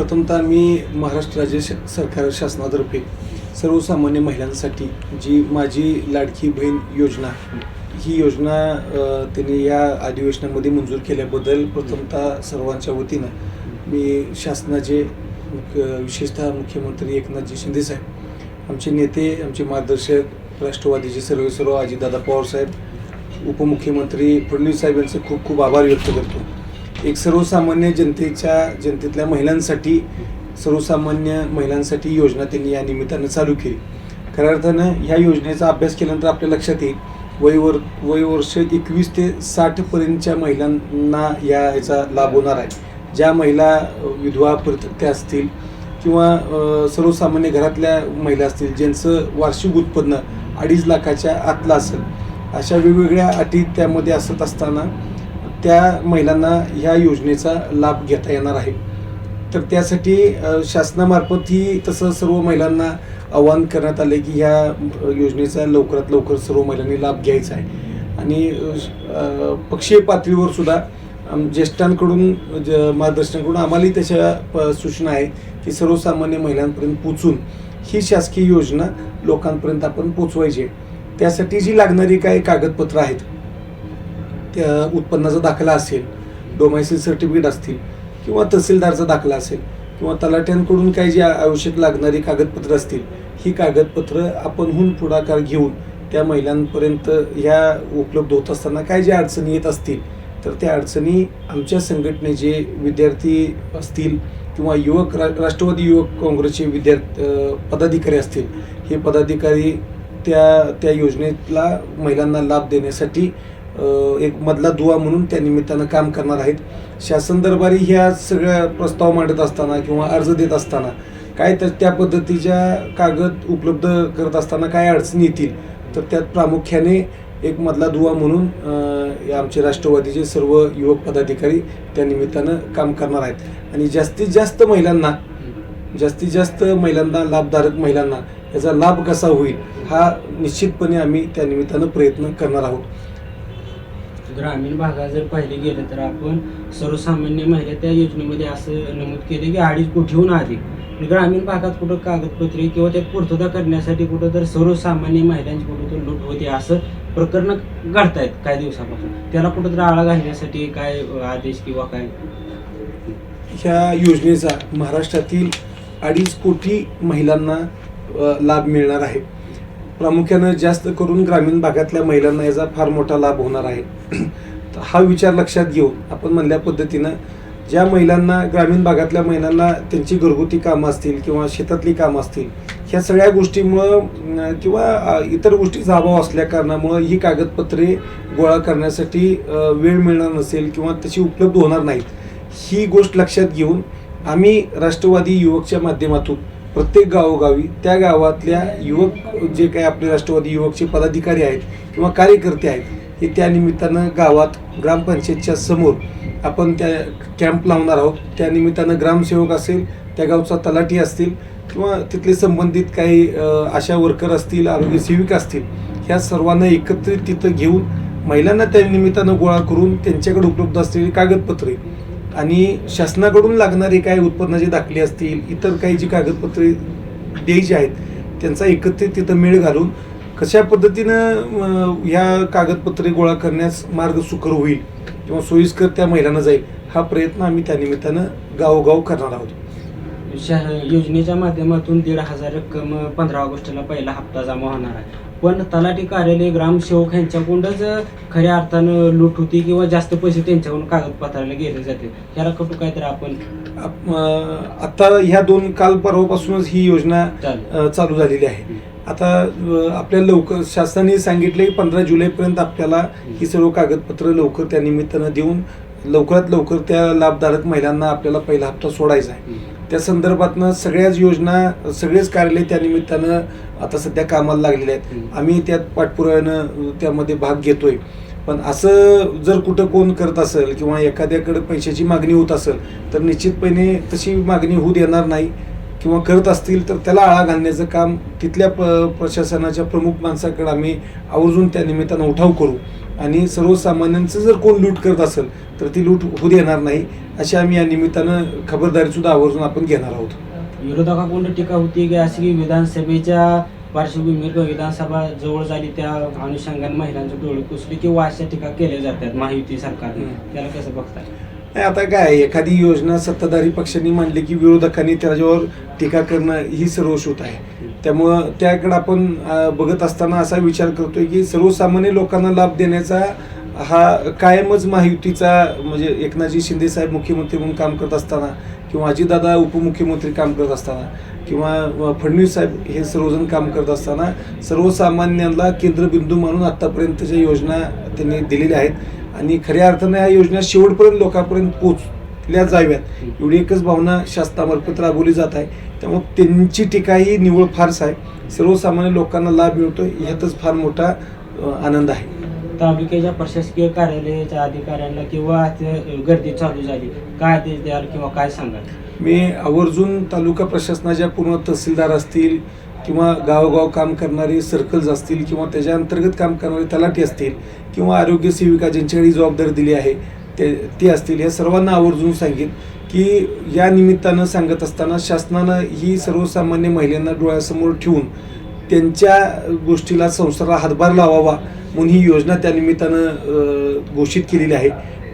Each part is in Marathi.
प्रथमतः मी महाराष्ट्र राज्य श- सरकार शासनातर्फे सर्वसामान्य महिलांसाठी जी माझी लाडकी बहीण योजना ही योजना त्यांनी या अधिवेशनामध्ये मंजूर केल्याबद्दल प्रथमतः सर्वांच्या वतीनं मी शासनाचे मुख्य विशेषतः मुख्यमंत्री एकनाथजी शिंदेसाहेब आमचे नेते आमचे मार्गदर्शक राष्ट्रवादीचे सर्व सर्व अजितदादा पवारसाहेब उपमुख्यमंत्री फडणवीस साहेब यांचे खूप खूप आभार व्यक्त करतो. एक सर्वसामान्य जनतेच्या जनतेतल्या महिलांसाठी सर्वसामान्य महिलांसाठी योजना त्यांनी या निमित्तानं चालू केली. खऱ्या अर्थानं ह्या योजनेचा अभ्यास केल्यानंतर आपल्या लक्षात येईल वयवर वयवर्ष एकवीस ते साठपर्यंतच्या महिलांना या याचा लाभ होणार आहे. ज्या महिला विधवा परित्यक्त्या असतील किंवा सर्वसामान्य घरातल्या महिला असतील ज्यांचं वार्षिक उत्पन्न अडीच लाखाच्या आतलं असेल अशा वेगवेगळ्या अटी त्यामध्ये असत असताना त्या महिलांना ह्या योजनेचा लाभ घेता येणार आहे. तर त्यासाठी शासनामार्फत ही तसं सर्व महिलांना आवाहन करण्यात आले की ह्या योजनेचा लवकरात लवकर सर्व महिलांनी लाभ घ्यायचा आहे. आणि पक्षीय पातळीवर सुद्धा ज्येष्ठांकडून ज मार्गदर्शनाकडून आम्हालाही त्याच्या प- सूचना आहे की सर्वसामान्य महिलांपर्यंत पोचून ही शासकीय योजना लोकांपर्यंत आपण पोचवायची आहे. त्यासाठी जी लागणारी काही कागदपत्रं आहेत त्या उत्पन्नाचा दाखला असेल डोमायसिल सर्टिफिकेट असतील किंवा तहसीलदारचा दाखला असेल किंवा तलाट्यांकडून काही जी आवश्यक लागणारी कागदपत्रं असतील ही कागदपत्रं आपणहून पुढाकार घेऊन त्या महिलांपर्यंत ह्या उपलब्ध होत असताना काय ज्या अडचणी येत असतील तर त्या अडचणी आमच्या संघटनेचे विद्यार्थी असतील किंवा युवक रा राष्ट्रवादी युवक काँग्रेसचे विद्यार्थी पदाधिकारी असतील हे पदाधिकारी त्या त्या योजनेतला महिलांना लाभ देण्यासाठी एक मधला दुवा म्हणून त्या निमित्तानं काम करणार आहेत. शासन दरबारी ह्या सगळ्या प्रस्ताव मांडत असताना किंवा अर्ज देत असताना काय तर त्या पद्धतीच्या कागद उपलब्ध करत असताना काय अडचणी येतील? तर त्यात प्रामुख्याने एक मधला दुवा म्हणून आमचे राष्ट्रवादीचे सर्व युवक पदाधिकारी त्या निमित्तानं काम करणार आहेत. आणि जास्तीत जास्त महिलांना जास्तीत जास्त महिलांना लाभधारक महिलांना याचा लाभ कसा होईल हा निश्चितपणे आम्ही त्या निमित्तानं प्रयत्न करणार आहोत. ग्रामीण भागात जर पाहिले गेलं तर आपण सर्वसामान्य महिला त्या योजनेमध्ये असं नमूद केले की अडीच कोटीहून अधिक. ग्रामीण भागात कुठं कागदपत्रे किंवा त्यात पूर्तता करण्यासाठी कुठं तर सर्वसामान्य महिलांची कुठं तर लूट होते असं प्रकरण घडतायत काही दिवसापासून. त्याला कुठं तर आळा घालण्यासाठी काय आदेश किंवा काय? ह्या योजनेचा महाराष्ट्रातील अडीच कोटी महिलांना लाभ मिळणार आहे. प्रामुख्यानं जास्त करून ग्रामीण भागातल्या महिलांना याचा फार मोठा लाभ होणार आहे. तर हा विचार लक्षात घेऊन आपण म्हणल्या पद्धतीनं ज्या महिलांना ग्रामीण भागातल्या महिलांना त्यांची घरगुती कामं असतील किंवा शेतातली कामं असतील ह्या सगळ्या गोष्टीमुळं किंवा इतर गोष्टीचा अभाव असल्या कारणामुळं ही कागदपत्रे गोळा करण्यासाठी वेळ मिळणार नसेल किंवा तशी उपलब्ध होणार नाहीत. ही गोष्ट लक्षात घेऊन आम्ही राष्ट्रवादी युवकच्या माध्यमातून प्रत्येक गावोगावी त्या गावातल्या युवक जे काही आपले राष्ट्रवादी युवकचे पदाधिकारी आहेत किंवा कार्यकर्ते आहेत हे त्या निमित्तानं गावात ग्रामपंचायतच्या समोर आपण त्या कॅम्प लावणार आहोत. त्या निमित्तानं ग्रामसेवक असेल त्या गावचा तलाठी असतील किंवा तिथले संबंधित काही आशा वर्कर असतील आरोग्य सेविका असतील ह्या सर्वांना एकत्रित तिथं घेऊन महिलांना त्या निमित्तानं गोळा करून त्यांच्याकडे उपलब्ध असलेली कागदपत्रे आणि शासनाकडून लागणारी काय उत्पन्नाचे दाखले असतील इतर काही जी कागदपत्रे द्यायची आहेत त्यांचा एकत्रित तिथं मेळ घालून कशा पद्धतीनं ह्या कागदपत्रे गोळा करण्यास मार्ग सुकर होईल किंवा सोयीस्कर त्या महिलांना जाईल हा प्रयत्न आम्ही त्यानिमित्तानं गावोगाव करणार आहोत. शह योजनेच्या माध्यमातून दीड हजार रक्कम पंधरा ऑगस्टला पहिला हप्ता जमा होणार आहे. पण तलाठी कार्यालय ग्रामसेवक यांच्याकडूनच खऱ्या अर्थानं लूट होती किंवा जास्त पैसे त्यांच्याकडून कागदपत्राला गेले जाते. ह्याला कुठं काहीतरी आपण आता ह्या दोन काल परवापासूनच ही योजना चालू झालेली आहे. आता अ, आपल्याला लवकर शासनाने सांगितले पंधरा जुलैपर्यंत आपल्याला ही सर्व कागदपत्र लवकर त्या निमित्तानं देऊन लवकरात लवकर त्या लाभधारक महिलांना आपल्याला पहिला हप्ता सोडायचा आहे. त्या संदर्भातनं सगळ्याच योजना सगळेच कार्यालय त्या निमित्तानं आता सध्या कामाला लागलेले आहेत. आम्ही त्यात पाठपुराव्यानं त्यामध्ये भाग घेतोय. पण असं जर कुठं कोण करत असेल किंवा एखाद्याकडे पैशाची मागणी होत असेल तर निश्चितपणे तशी मागणी होऊ देणार नाही. किंवा करत असतील तर त्याला आळा घालण्याचं काम तिथल्या प प्रशासनाच्या प्रमुख माणसाकडे आम्ही आवर्जून त्या निमित्तानं उठाव करू. आणि सर्वसामान्यांचं जर कोण लूट करत असेल तर ती लूट होऊ देणार नाही अशी आम्ही या निमित्तानं खबरदारीसुद्धा आवर्जून आपण घेणार आहोत. विरोधकाकडून टीका होती की अशी की विधानसभेच्या पार्श्वभूमीवर किंवा विधानसभा जवळ झाली त्या अनुषंगाने महिलांचं डोळे पुसले किंवा अशा टीका केल्या जातात महायुती सरकारने. त्याला कसं बघताय? नाही आता काय आहे, एखादी योजना सत्ताधारी पक्षांनी मांडली की विरोधकांनी त्याच्यावर टीका करणं ही सर्वश्रुत आहे. त्यामुळं त्याकडे आपण बघत असताना असा विचार करतोय की सर्वसामान्य लोकांना लाभ देण्याचा हा कायमच महायुतीचा म्हणजे एकनाथजी शिंदे साहेब मुख्यमंत्री म्हणून काम करत असताना किंवा अजितदादा उपमुख्यमंत्री काम करत असताना किंवा फडणवीस साहेब हे सर्वजण काम करत असताना सर्वसामान्यांना केंद्रबिंदू मानून आत्तापर्यंतच्या योजना त्यांनी दिलेल्या आहेत. आणि खऱ्या अर्थानं या योजना शेवटपर्यंत लोकांपर्यंत पोचल्या जाव्यात. एवढी एकच भावना शासनामार्फत राबवली जात आहे. त्यामुळे त्यांची टीका ही निवळ फारच आहे. सर्वसामान्य लोकांना लाभ मिळतो ह्यातच फार मोठा आनंद आहे. तालुक्याच्या प्रशासकीय कार्यालयाच्या अधिकाऱ्यांना किंवा गर्दी चालू झाली काय आदेश द्याल किंवा काय सांगाल? मी आवर्जून तालुका प्रशासनाच्या पूर्ण तहसीलदार असतील किंवा गावोगाव काम करणारे सर्कल्स असतील किंवा त्याच्या अंतर्गत काम करणारे तलाठी असतील किंवा आरोग्य सेविका ज्यांच्याकडे जबाबदारी दिली आहे ते ती असतील या सर्वांना आवर्जून सांगेन की या निमित्तानं सांगत असताना शासनानं ही सर्वसामान्य महिलांना डोळ्यासमोर ठेवून त्यांच्या गोष्टीला संसाराला हातभार लावावा म्हणून ही योजना त्या निमित्तानं घोषित केलेली आहे.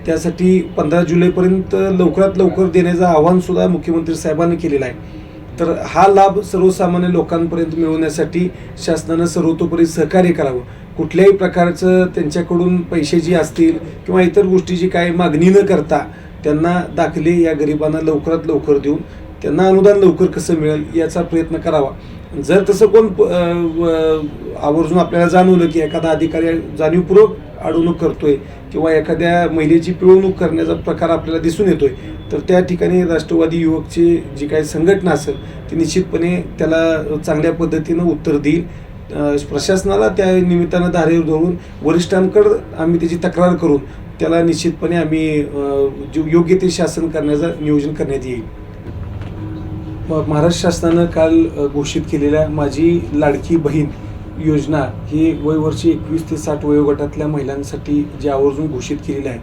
त्यासाठी पंधरा जुलैपर्यंत लवकरात लवकर देण्याचं आव्हानसुद्धा मुख्यमंत्री साहेबांनी केलेलं आहे. तर हा लाभ सर्वसामान्य लोकांपर्यंत मिळवण्यासाठी शासनानं सर्वतोपरी सहकार्य करावं. कुठल्याही प्रकारचं त्यांच्याकडून पैसे जी असतील किंवा इतर गोष्टीची काय मागणी न करता त्यांना दाखले या गरिबांना लवकरात लवकर देऊन त्यांना अनुदान लवकर कसं मिळेल याचा प्रयत्न करावा. जर तसं कोण प- व- आवर्जून आपल्याला जाणवलं की एखादा अधिकारी जाणीवपूर्वक अडवणूक करतोय किंवा एखाद्या महिलेची पिळवणूक करण्याचा प्रकार आपल्याला दिसून येतोय तर त्या ठिकाणी राष्ट्रवादी युवकची जी काही संघटना असेल ती निश्चितपणे त्याला चांगल्या पद्धतीनं उत्तर देईल. प्रशासनाला त्या निमित्तानं धारेवर धरून वरिष्ठांकडं आम्ही त्याची तक्रार करून त्याला निश्चितपणे आम्ही जो- योग्य ते शासन करण्याचं नियोजन करण्यात येईल. महाराष्ट्र शासनानं काल घोषित केलेल्या माझी लाडकी बहीण योजना ही वयवर्षी एकवीस ते साठ वयोगटातल्या महिलांसाठी जी आवर्जून घोषित केलेली आहे.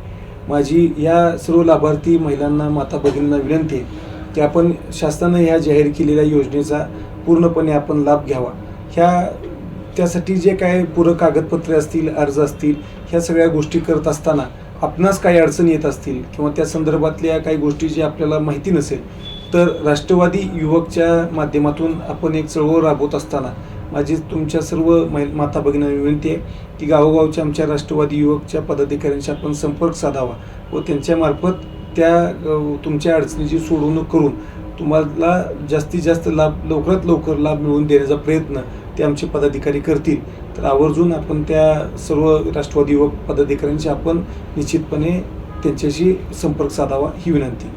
माझी या सर्व लाभार्थी महिलांना माता भगिनींना विनंती आहे की आपण शासनानं ह्या जाहीर केलेल्या योजनेचा पूर्णपणे आपण लाभ घ्यावा. ह्या त्यासाठी जे काय पूरक कागदपत्रे असतील अर्ज असतील ह्या सगळ्या गोष्टी करत असताना आपणास काही अडचणी येत असतील किंवा त्या संदर्भातल्या काही गोष्टी जी आपल्याला माहिती नसेल तर राष्ट्रवादी युवकच्या माध्यमातून आपण एक चळवळ राबवत असताना माझी तुमच्या सर्व मै माता भगिनी विनंती आहे की गावोगावच्या आमच्या राष्ट्रवादी युवकच्या पदाधिकाऱ्यांशी आपण संपर्क साधावा व त्यांच्यामार्फत त्या तुमच्या अडचणीची सोडवणूक करून तुम्हाला जास्तीत जास्त लाभ लवकरात लवकर लाभ मिळवून देण्याचा प्रयत्न ते आमचे पदाधिकारी करतील. तर आवर्जून आपण त्या सर्व राष्ट्रवादी युवक पदाधिकाऱ्यांशी आपण निश्चितपणे त्यांच्याशी संपर्क साधावा ही विनंती.